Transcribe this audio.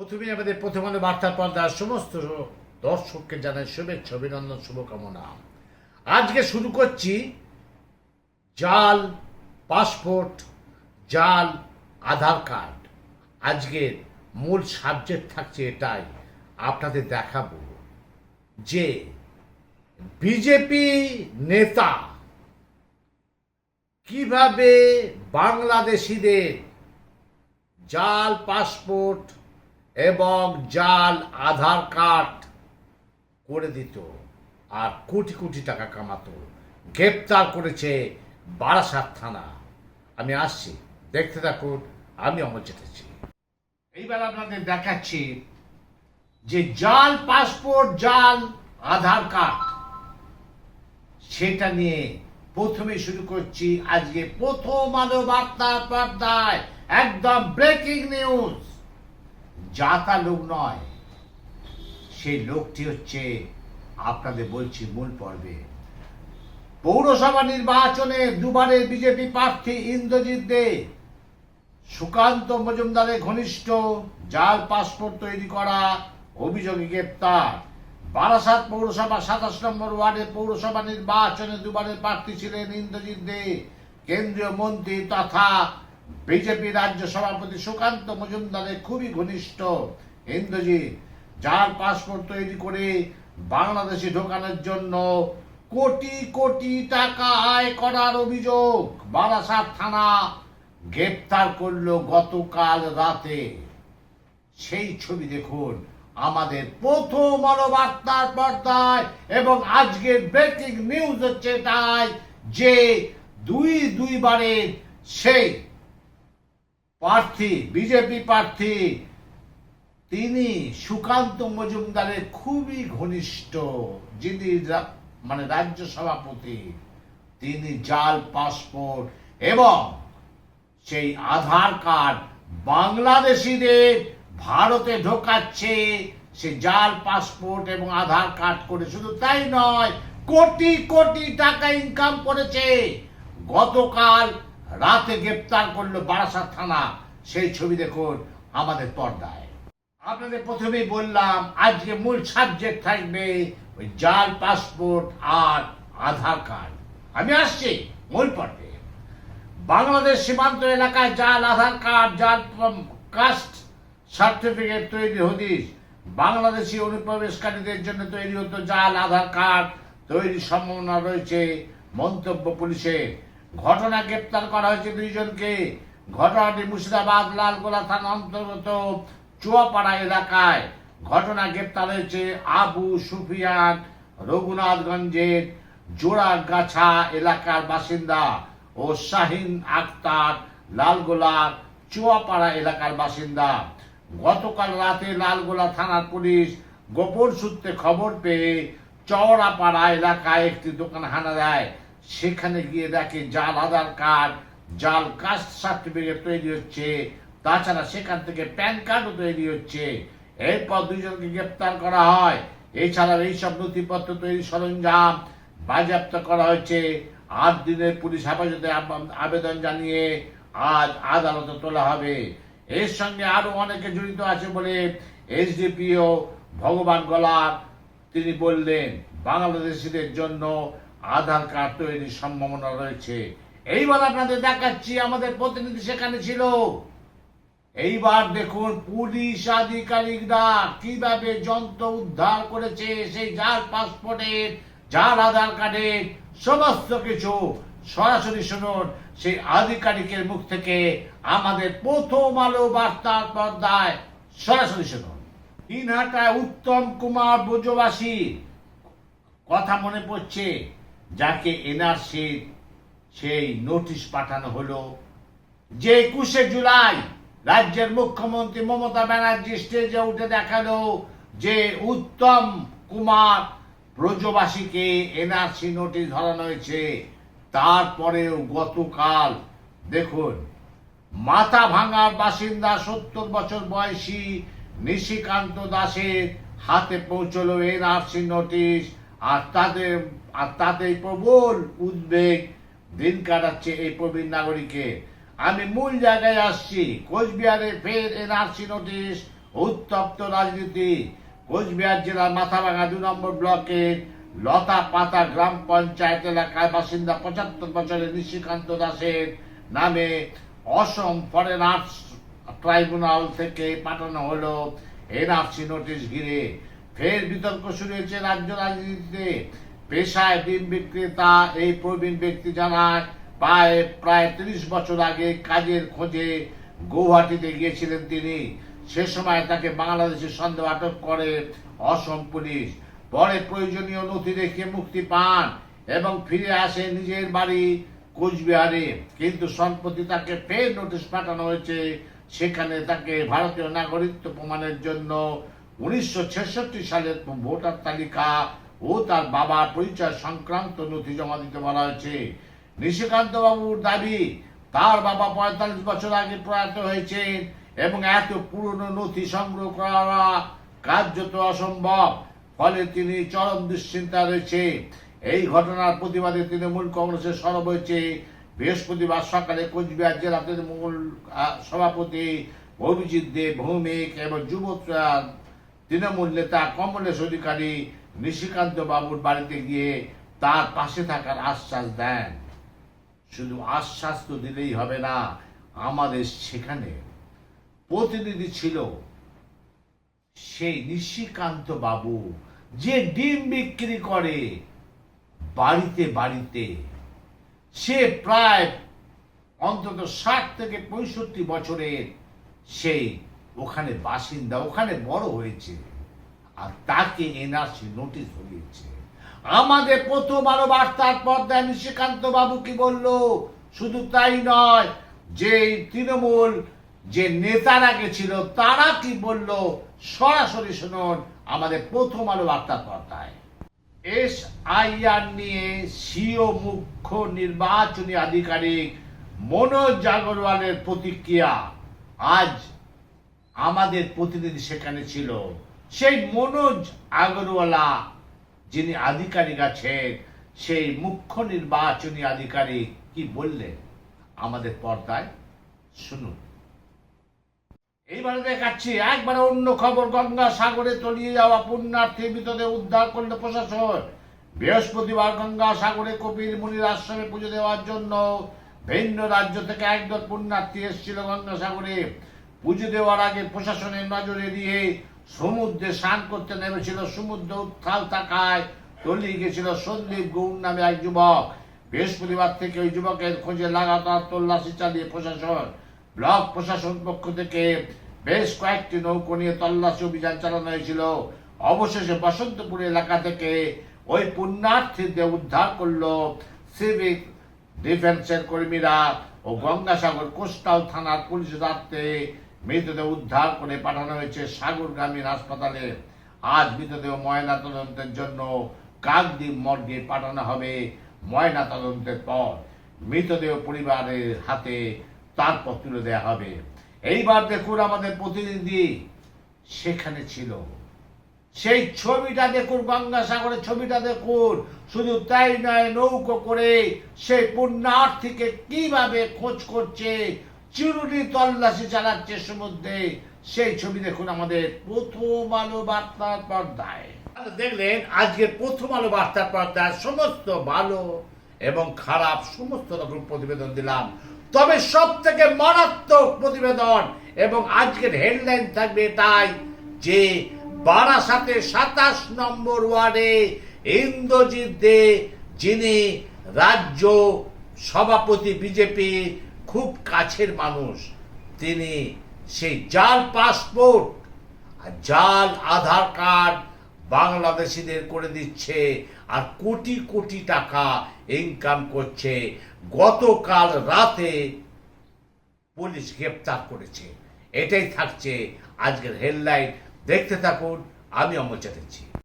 প্রথমে আমাদের প্রথম আলো বার্তা পর্দার সমস্ত দর্শককে জানাই শুভেচ্ছা, অভিনন্দন, শুভকামনা। আজকে শুরু করছি জাল, পাসপোর্ট, জাল, আধার কার্ড। আজকের মূল সাবজেক্ট থাকছে এটাই, আপনাদের দেখাবো যে বিজেপি নেতা কীভাবে বাংলাদেশিদের জাল, পাসপোর্ট এবং জাল, আধার কার্ড করে দিত আর কোটি কোটি টাকা কামাতো। গ্রেপ্তার করেছে বারাসাত থানা। আমি আসছি, দেখতে থাকুন, আমি অমর চেটেছি এইবার আপনাদের দেখাচ্ছি যে জাল পাসপোর্ট, জাল, আধার কার্ড, সেটা নিয়ে প্রথমে শুরু করছি আজকে প্রথম আলো বার্তা পর্দায়, একদম ব্রেকিং নিউজ যাতা লোক নয়, সেই লোকটি হচ্ছে আপনাদের বলছি মূল পর্বে। পৌরসভা নির্বাচনে দুবারের বিজেপি প্রার্থী ইন্দ্রজিৎ দে, সুকান্ত মজুমদারের ঘনিষ্ঠ জাল পাসপোর্ট তৈরি করা, অভিযোগে গ্রেপ্তার। বারাসাত পৌরসভা সাতাশ নম্বর ওয়ার্ডে পৌরসভা নির্বাচনে দুবারের প্রার্থী ছিলেন ইন্দ্রজিৎ দে, কেন্দ্রীয় মন্ত্রী তথা বিজেপি রাজ্য সভাপতি সুকান্ত মজুমদারের খুবই ঘনিষ্ঠ ইন্দ্রজিৎ যার পাসপোর্ট তৈরি করে বাংলাদেশে ঢোকানোর জন্য কোটি কোটি টাকা আয় করার অভিযোগ বারাসাত থানা গ্রেপ্তার করল গতকাল রাতে। সেই ছবি দেখুন, আমাদের প্রথম বার্তার পর্দায় এবং আজকের ব্রেকিং নিউজ হচ্ছে তাই যে দুই দুইবারের সেই প্রার্থী, বিজেপি প্রার্থী, তিনি সুকান্ত মজুমদারের খুবই ঘনিষ্ঠ যিনি মানে রাজ্য সভাপতি। তিনি জাল, পাসপোর্ট এবং সেই আধার কার্ড বাংলাদেশিদের ভারতে ঢোকাচ্ছে। সে জাল, পাসপোর্ট এবং আধার কার্ড করে শুধু তাই নয়, কোটি কোটি টাকা ইনকাম করেছে। গতকাল রাতে গ্রেপ্তার করল বারাসাত থানা। সেই ছবি দেখুন আমাদের পর্দায়। আপনাদের প্রথমেই বললাম, আজকে মূল সাবজেক্ট থাকবে ওই জাল পাসপোর্ট আর আধার কার্ড আমি আসছি মূল পর্বে। বাংলাদেশ সীমান্ত এলাকায় জাল, আধার কার্ড জাল কাস্ট সার্টিফিকেট তৈরি হদিস বাংলাদেশি অনুপ্রবেশকারীদের জন্য তৈরি হতো জাল, আধার কার্ড তৈরির সম্ভাবনা রয়েছে মন্তব্য পুলিশের। ঘটনা গ্রেপ্তার করা হয়েছে দুইজনকে। ঘটনাটি মুর্শিদাবাদ লালগোলা থানা অন্তর্গত চুয়াপাড়া এলাকায়। ঘটনা গ্রেপ্তার হয়েছে আবু সুফিয়ান রঘুনাথগঞ্জের জোড়াগাছা এলাকার বাসিন্দা ও শাহিন আক্তার লালগোলার চুয়াপাড়া এলাকার বাসিন্দা। গতকাল রাতে লালগোলা থানার পুলিশ গোপন সূত্রে খবর পেয়ে চওড়াপাড়া এলাকায় একটি দোকান হানা দেয়। সেখানে গিয়ে দেখে জাল, আধার কার্ড, জাল কাস্ট সার্টিফিকেট তৈরি হচ্ছে, তাছাড়া সেখান থেকে প্যান কার্ডও তৈরি হচ্ছে। এরপর দুজনকে গ্রেপ্তার করা হয়। এছাড়াও এইসব নথিপত্র তৈরি সরঞ্জাম বাজেয়াপ্ত করা হয়েছে। আট দিনের পুলিশ হেফাজতে আবেদন জানিয়ে আজ আদালতে তোলা হবে। এর সঙ্গে আরও অনেকে জড়িত আছে বলে এসডিপিও ভগবান গলার তিনি বললেন, বাংলাদেশিদের জন্য আধার কার্ড তৈরির সম্ভাবনা রয়েছে। এইবার আপনাদের দেখাচ্ছি, আমাদের প্রতিনিধি সেখানে ছিল। এইবার দেখুন, পুলিশ আধিকারিকরা কীভাবে যন্ত্র উদ্ধার করেছে, সেই যার পাসপোর্টের, যার আধার কার্ডের সমস্ত কিছু। সরাসরি শুনুন, সেই আধিকারিকের মুখ থেকে আমাদের প্রথম আলো বার্তার পর্দায় সরাসরি শুনুন। দিনহাটায় উত্তম কুমার ব্রজবাসী কথা মনে পড়ছে। যাকে এনআরসির সেই নোটিশ পাঠানো হলো যে একুশে জুলাই রাজ্যের মুখ্যমন্ত্রী মমতা ব্যানার্জি স্টেজে উঠে দেখাল যে উত্তম কুমার ব্রজবাসীকে এনআরসি নোটিশ ধরানো হয়েছে। তারপরেও গতকাল, দেখুন, মাথা ভাঙার বাসিন্দা সত্তর বছর বয়সী নিশিকান্ত দাসের হাতে পৌঁছলো এনআরসি নোটিশ। আর তাদের আর তাতেই প্রবল উদ্বেগ দিন কাটাচ্ছে এই প্রবীণ নাগরিকের আমি মূল জায়গায় আসছি, কোচবিহারে ফের এনআরসি নোটিশ, উত্তপ্ত রাজনীতি। কোচবিহার জেলার মাথাভাঙা দু নম্বর ব্লকের লতা পাতা গ্রাম পঞ্চায়েত এলাকায় বাসিন্দা পঁচাত্তর বছরের নিশিকান্ত দাসের নামে অসম ফরেন আর্টস ট্রাইব্যুনাল থেকে পাঠানো হলো এনআরসি নোটিশ ঘিরে। ফের বিতর্ক শুরু হয়েছে রাজ্য রাজনীতিতে। পেশায় ডিম বিক্রেতা, এই প্রবীণ ব্যক্তি জানায়, প্রায় প্রায় ত্রিশ বছর আগে কাজের খোঁজে গৌহাটিতে গিয়েছিলেন তিনি। সে সময় তাকে বাংলাদেশের সন্দেহ আটক করে অসম পুলিশ। পরে প্রয়োজনীয় নথি রেখে মুক্তি পান এবং ফিরে আসে নিজের বাড়ি কোচবিহারে। কিন্তু সম্প্রতি তাকে ফের নোটিশ পাঠানো হয়েছে, সেখানে তাকে ভারতীয় নাগরিকত্ব প্রমাণের জন্য উনিশশো ছেষট্টি সালের ভোটার তালিকা ও তার বাবার পরিচয় সংক্রান্ত নথি জমা দিতে বলা হয়েছে। নিশিকান্ত বাবুর দাবি, তার বাবা পঁয়তাল্লিশ বছর আগে প্রয়াত হয়েছে এবং এত পুরনো নথি সংগ্রহ করা কার্যত অসম্ভব, ফলে তিনি চরম দুশ্চিন্তা রয়েছে এই ঘটনার প্রতিবাদে তৃণমূল কংগ্রেসের সরব হয়েছে বৃহস্পতিবার সকালে কোচবিহার জেলা তৃণমূল সভাপতি অভিজিৎ দেব ভৌমিক এবং যুব তৃণমূল নেতা কমলেশ অধিকারী নিশিকান্ত বাবুর বাড়িতে গিয়ে তার পাশে থাকার আশ্বাস দেন। শুধু আশ্বাস তো দিলেই হবে না, আমাদের সেখানে প্রতিনিধি ছিল সেই নিশিকান্ত বাবু, যে ডিম বিক্রি করে বাড়িতে বাড়িতে। সে প্রায় অন্তত ষাট থেকে পঁয়ষট্টি বছরের সেই ওখানে বাসিন্দা, ওখানে বড় হয়েছে। আর তাকে এনআরসি নোটিশ হয়েছে আমাদের প্রথম আলো বার্তার পর্দায় নিশিকান্ত বাবু কি বলল? শুধু তাই নয়, যে তৃণমূল যে নেতারা গেছিল, তারা কি বলল? সরাসরি শুনুন আমাদের প্রথম আলো বার্তার পর্দায়। এস আইআর নিয়ে সিও মুখ্য নির্বাচনী আধিকারিক মনোজ জাগরওয়ালের প্রতিক্রিয়া। আজ আমাদের প্রতিনিধি সেখানে ছিল। সেই মনোজ আগরওয়ালা, যিনি আধিকারিক আছেন, সেই মুখ্য নির্বাচনী আধিকারিক কি বললেন আমাদের পর্দায়? শুনুন। এইবারে দেখাচ্ছি, একবারে অন্য খবর, গঙ্গা সাগরে তলিয়ে যাওয়া পুণ্যার্থী মৃতদেহ উদ্ধার করল প্রশাসন। বৃহস্পতিবার গঙ্গা সাগরে কপিল মুনির আশ্রমে পুজো দেওয়ার জন্য ভিন্ন রাজ্য থেকে একদল পুণ্যার্থী এসেছিল গঙ্গা সাগরে। পুজো দেওয়ার আগে প্রশাসনের নজরে দিয়ে সমুদ্রে স্নান করতে নেমেছিল, সমুদ্র উত্থাল থাকায় তলিয়ে গেছিল সন্দীপ গৌর নামে এক যুবক। বৃহস্পতিবার থেকে ওই যুবকের খোঁজে লাগাতার তল্লাশি চালিয়ে প্রশাসন, ব্লক প্রশাসন পক্ষ থেকে বেশ কয়েকটি নৌকো নিয়ে তল্লাশি অভিযান চালানো হয়েছিল। অবশেষে বসন্তপুর এলাকা থেকে ওই পুণ্যার্থীদের উদ্ধার করল সিভিক ডিফেন্সের কর্মীরা ও গঙ্গাসাগর কোস্টাল থানার পুলিশ রাত্রে মৃতদেহ উদ্ধার করে পাঠানো হয়েছে সাগরগামীর হাসপাতালে। আজ মৃতদেহ ময়না তদন্তের জন্য কাকদ্বীপ মর্গে পাঠানো হবে ময়না তদন্তের পর। মৃতদেহ পরিবারের হাতে তারপর তুলে দেওয়া হবে। এইবার দেখুন আমাদের প্রতিনিধি সেখানে ছিল। সেই ছবিটা দেখুন, গঙ্গাসাগরের ছবিটা দেখুন। শুধু তাই নয়, নৌকো করে সেই পুণ্যার্থীকে কীভাবে খোঁজ করছে চিরুনি তল্লাশি চালাচ্ছে সমুদ্রে। সেই ছবি দেখুন আমাদের প্রথম আলো বার্তার পর্দায়। দেখলেন আজকে প্রথম আলো বার্তার পর্দায় সমস্ত ভালো এবং খারাপ সমস্ত রকম প্রতিবেদন দিলাম। তবে সব থেকে মারাত্মক প্রতিবেদন এবং আজকের হেডলাইন থাকবে তাই যে বারাসাতে সাতাশ নম্বর ওয়ার্ডে ইন্দ্রজিৎ দে, যিনি রাজ্য সভাপতি বিজেপি খুব কাছের মানুষ, তিনি সেই জাল পাসপোর্ট জাল আধার কার্ড বাংলাদেশিদের করে দিচ্ছে আর কোটি কোটি টাকা ইনকাম করছে। গতকাল রাতে পুলিশ গ্রেপ্তার করেছে। এটাই থাকছে আজকের হেডলাইন দেখতে থাকুন, আমি অমর চ্যাটার্জি।